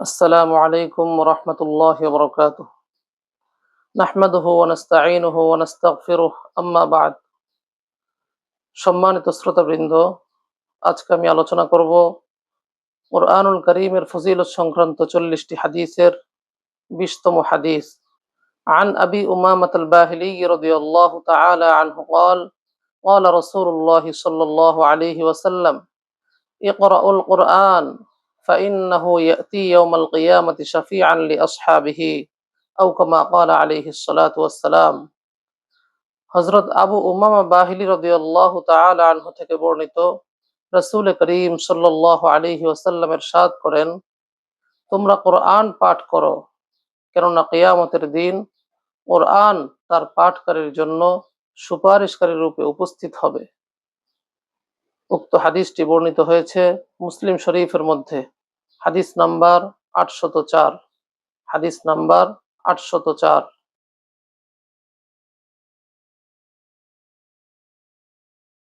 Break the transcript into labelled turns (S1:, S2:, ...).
S1: السلام عليكم ورحمة الله وبركاته نحمده ونستعينه ونستغفره أما بعد সম্মানিত শ্রোতাবৃন্দ আজকে আমি আলোচনা করব কোরআনুল করিমের ফজিলত সংক্রান্ত চল্লিশটি হাদিসের বিশতম হাদিস عن أبي أمامة الباهلي رضي الله تعالى عنه قال قال رسول الله صلى الله عليه وسلم اقرأوا القرآن فإنه يأتي يوم القيامة شفيعا لأصحابه أو كما قال عليه الصلاة والسلام হজরত আবু উমামা বাহিলি রদিয়াল্লাহ তাআলা আনহু থেকে বর্ণিত রাসূল করিম সাল্লাল্লাহু আলাইহি ওয়াসাল্লামের সাদ করেন তোমরা কোরআন পাঠ করো কেননা কিয়ামতের দিন কোরআন তার পাঠকারীর জন্য সুপারিশকারী রূপে উপস্থিত হবে উক্ত হাদিসটি বর্ণিত হয়েছে মুসলিম শরীফের মধ্যে হাদিস নাম্বার আটশত চার। হাদিস নাম্বার আটশত চার।